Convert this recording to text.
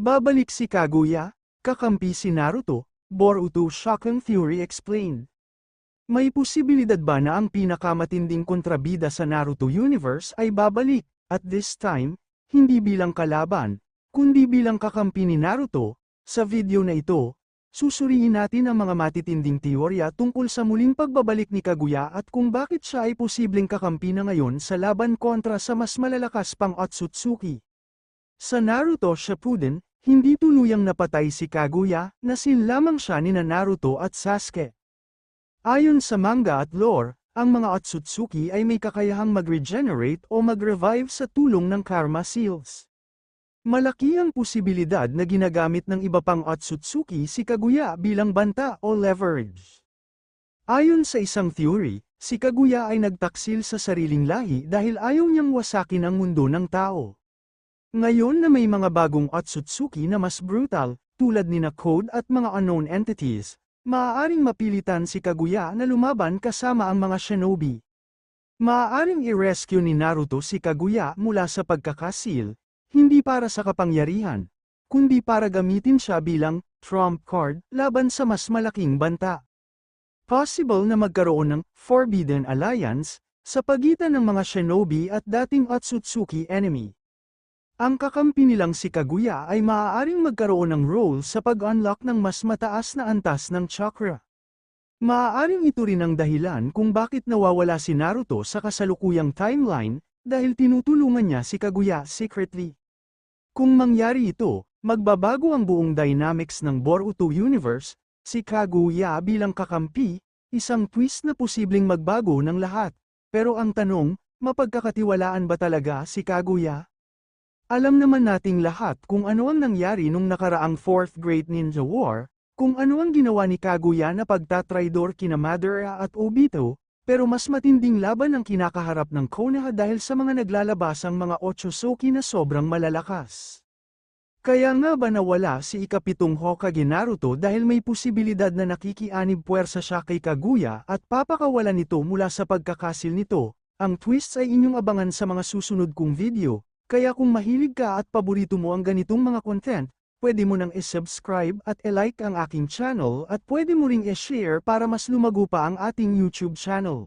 Babalik si Kaguya, kakampi si Naruto, Boruto Shocking Fury explained. May posibilidad ba na ang pinakamatinding kontrabida sa Naruto universe ay babalik, at this time, hindi bilang kalaban, kundi bilang kakampi ni Naruto? Sa video na ito, susuriin natin ang mga matitinding teorya tungkol sa muling pagbabalik ni Kaguya at kung bakit siya ay posibleng kakampi na ngayon sa laban kontra sa mas malalakas pang Otsutsuki. Sa Naruto Shippuden, hindi tuluyang napatay si Kaguya, nasin lamang siya ni na Naruto at Sasuke. Ayon sa manga at lore, ang mga Otsutsuki ay may kakayahang mag-regenerate o mag-revive sa tulong ng Karma Seals. Malaki ang posibilidad na ginagamit ng iba pang Otsutsuki si Kaguya bilang banta o leverage. Ayon sa isang theory, si Kaguya ay nagtaksil sa sariling lahi dahil ayaw niyang wasakin ang mundo ng tao. Ngayon na may mga bagong Otsutsuki na mas brutal, tulad ni na Code at mga unknown entities, maaaring mapilitan si Kaguya na lumaban kasama ang mga shinobi. Maaaring i-rescue ni Naruto si Kaguya mula sa pagkakasil, hindi para sa kapangyarihan, kundi para gamitin siya bilang trump card laban sa mas malaking banta. Possible na magkaroon ng Forbidden Alliance sa pagitan ng mga shinobi at dating Otsutsuki enemy. Ang kakampi nilang si Kaguya ay maaaring magkaroon ng role sa pag-unlock ng mas mataas na antas ng chakra. Maaaring ito rin ang dahilan kung bakit nawawala si Naruto sa kasalukuyang timeline, dahil tinutulungan niya si Kaguya secretly. Kung mangyari ito, magbabago ang buong dynamics ng Boruto Universe, si Kaguya bilang kakampi, isang twist na posibleng magbago ng lahat. Pero ang tanong, mapagkakatiwalaan ba talaga si Kaguya? Alam naman nating lahat kung ano ang nangyari nung nakaraang 4th Great Ninja War, kung ano ang ginawa ni Kaguya na pagtatraidor kina Madara at Obito, pero mas matinding laban ang kinakaharap ng Konoha dahil sa mga naglalabasang mga Ochosoki na sobrang malalakas. Kaya nga ba nawala si ikapitong Hokage Naruto dahil may posibilidad na nakikianib puwersa siya kay Kaguya at papakawalan nito mula sa pagkakasil nito, ang twists ay inyong abangan sa mga susunod kong video, kaya kung mahilig ka at paborito mo ang ganitong mga content, pwede mo nang i-subscribe at i-like ang aking channel at pwede mo ring i-share para mas lumago pa ang ating YouTube channel.